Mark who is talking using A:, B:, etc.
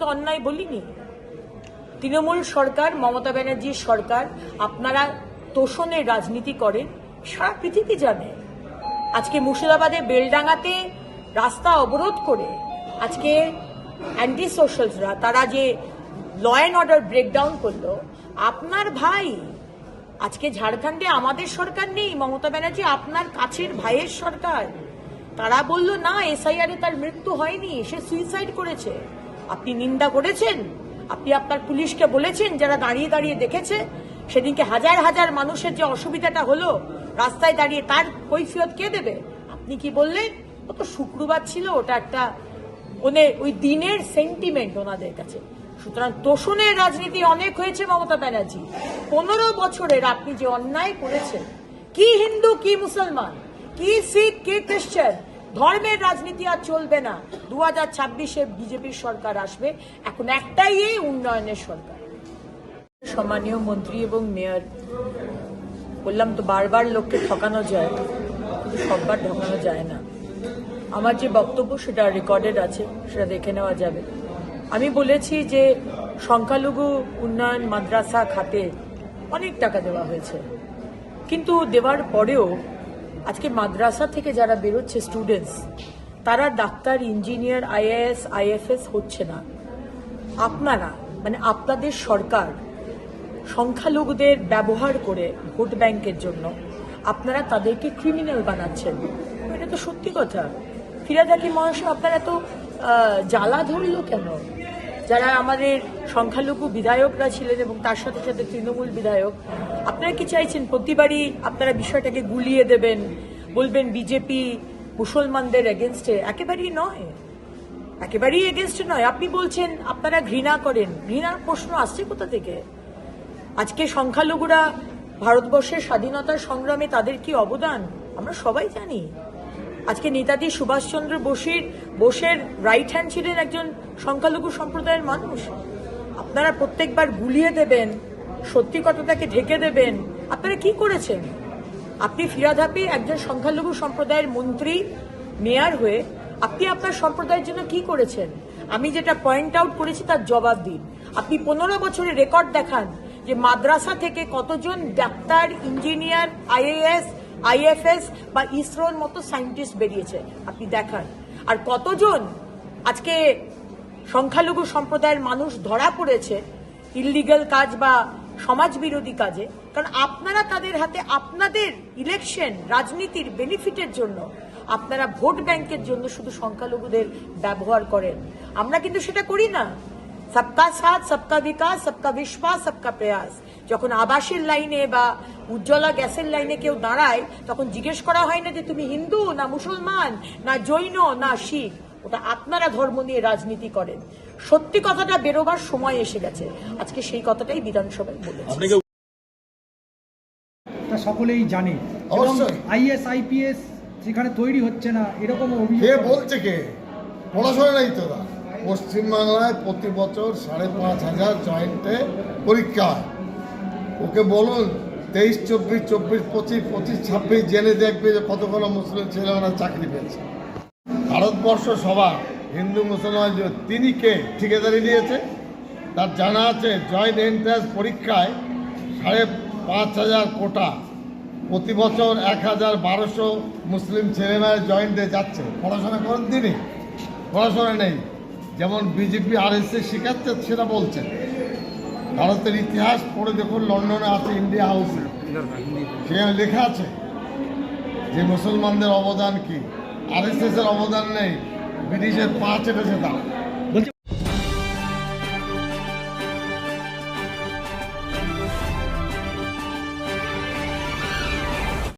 A: তো অন্যায় বলিনি। তৃণমূল সরকার, মমতা ব্যানার্জির সরকার, আপনারা তোষণের রাজনীতি করেন, সারা পৃথিবী জানে। আজকে মুর্শিদাবাদে বেলডাঙ্গাতে রাস্তা অবরোধ করে আজকে অ্যান্টি সোশ্যালসরা তারা যে ল অ্যান্ড অর্ডার ব্রেকডাউন করল, আপনার ভাই, আজকে ঝাড়খণ্ডে আমাদের সরকার নেই, মমতা ব্যানার্জি আপনার কাছের ভাইয়ের সরকার। তারা বলল, না এসআইআর তার মৃত্যু হয়নি, সে সুইসাইড করেছে। আপনি নিন্দা করেছেন? আপনি আপনার পুলিশকে বলেছেন যারা দাঁড়িয়ে দাঁড়িয়ে দেখেছে? সেদিনকে হাজার হাজার মানুষের যে অসুবিধাটা হলো, রাস্তায় দাঁড়িয়ে তার কৈফিয়ত কে দেবে? আপনি কি বললেন? ও তো শুক্রবার ছিল, ওটা একটা ওদের ওই দিনের সেন্টিমেন্ট ওনাদের কাছে। সুতরাং তোষণের রাজনীতি অনেক হয়েছে, মমতা ব্যানার্জি। পনেরো বছরের আপনি যে অন্যায় করেছেন, কি হিন্দু, কি মুসলমান, কি শিখ, কি খ্রিস্টান ধর্মের রাজনীতি আর চলবে না। দু হাজার ছাব্বিশে বিজেপির সরকার আসবে। এখন একটাই এই উন্নয়নের সরকার। সম্মানীয় মন্ত্রী এবং মেয়র, বললাম তো বারবার লোককে ঠকানো যায়, কিন্তু সববার ঠকানো যায় না। আমার যে বক্তব্য সেটা রেকর্ডেড আছে, সেটা দেখে নেওয়া যাবে। আমি বলেছি যে সংখ্যালঘু উন্নয়ন মাদ্রাসা খাতে অনেক টাকা দেওয়া হয়েছে। কিন্তু দেওয়ার পরেও আজকে মাদ্রাসা থেকে যারা বেরোচ্ছে স্টুডেন্টস তারা ডাক্তার ইঞ্জিনিয়ার আইএএস আইএফএস হচ্ছে না। আপনারা মানে আপনাদের সরকার সংখ্যালঘুদের ব্যবহার করে ভোট ব্যাংকের জন্য আপনারা তাদেরকে ক্রিমিনাল বানাচ্ছেন। এটা তো সত্যি কথা। ফিরাদ হাকিম মহাশয়, আপনারা তো জ্বালা ধরলো কেন? যারা আমাদের সংখ্যালঘু বিধায়করা ছিলেন এবং তার সাথে সাথে তৃণমূল বিধায়ক, আপনারা কি চাইছেন? প্রতিবারই আপনারা বিষয়টাকে গুলিয়ে দেবেন, বলবেন বিজেপি মুসলমানদের এগেনস্টে একেবারেই নয়। একেবারেই এগেনস্টে নয়। আপনি বলছেন আপনারা ঘৃণা করেন। ঘৃণার প্রশ্ন আসছে কোথা থেকে? আজকে সংখ্যালঘুরা ভারতবর্ষের স্বাধীনতার সংগ্রামে তাদের কি অবদান? আমরা সবাই জানি। আজকে নেতাজি সুভাষচন্দ্র বসির, বোসের রাইট হ্যান্ড ছিলেন একজন সংখ্যালঘু সম্প্রদায়ের মানুষ। আপনারা প্রত্যেকবার গুলিয়ে দেবেন, সত্যি কথাটাকে ঢেকে দেবেন। আপনারা কি করেছেন? আপনি ফিরাদ হাপি একজন সংখ্যালঘু সম্প্রদায়ের মন্ত্রী, মেয়ার হয়ে আপনি আপনার সম্প্রদায়ের জন্য কি করেছেন? আমি যেটা পয়েন্ট আউট করেছি তার জবাব দিন। আপনি পনেরো বছরের রেকর্ড দেখান যে মাদ্রাসা থেকে কতজন ডাক্তার ইঞ্জিনিয়ার আইএএস আইএফএস বা ইসরোর মতো সায়েন্টিস্ট বেরিয়েছে। আপনি দেখান। আর কতজন আজকে সংখ্যালঘু সম্প্রদায়ের মানুষ ধরা পড়েছে ইললিগাল কাজ বা সমাজ বিরোধী কাজে? কারণ আপনারা তাদের হাতে আপনাদের ইলেকশন রাজনীতির বেনিফিটের জন্য আপনারা ভোট ব্যাংকের জন্য শুধু সংখ্যালঘুদের ব্যবহার করেন। আমরা কিন্তু সেটা করি না। সবকা সাথ সবকা বিকাশ সবকা বিশ্বাস সবকা প্রয়াস যখন আবাসের লাইনে বা উজ্জ্বলা গ্যাসের লাইনে কেউ দাঁড়ায় তখন জিজ্ঞেস করা হয় না যে তুমি হিন্দু না মুসলমান না জৈন না শিখ। ওটা আপনারা ধর্ম নিয়ে রাজনীতি করেন। সত্যি কথাটা বেরোবার সময় এসে গেছে। আজকে সেই কথাটাই বিধানসভায় বলেছি।
B: তা সকলেই জানে। আইএস আইপিএস যেখানে তৈরি হচ্ছে না এরকম অভিযোগ
C: বলছে কে? পড়াশোনা নেই তোরা। পশ্চিমবাংলায় প্রতি বছর সাড়ে পাঁচ হাজার জয়েন্টে পরীক্ষা ওকে বলুন, তেইশ, চব্বিশ চব্বিশ, পঁচিশ পঁচিশ, ছাব্বিশ, জেনে দেখবে যে কতগুলো মুসলিম ছেলেমেয়েরা চাকরি পেয়েছে। ভারতবর্ষ সভা, হিন্দু, মুসলমান তিনি কে ঠিকাদারি নিয়েছে তার জানা আছে জয়েন্ট এন্ট্রান্স পরীক্ষায় সাড়ে পাঁচ হাজার কোটা। প্রতি বছর এক হাজার বারোশো মুসলিম ছেলেমেয়েরা জয়েন্টে যাচ্ছে। পড়াশোনা করেন তিনি? পড়াশোনা নেই। যেমন বিজেপি আর এস শেখাচ্ছে, সেটা বলছেন ভারতের ইতিহাস পড়ে দেখুন লন্ডনে আছে ইন্ডিয়া হাউসে সেখানে লেখা আছে যে মুসলমানদের অবদান কি? আর এস এর অবদান নেই, ব্রিটিশের পা চেটেছে তারা।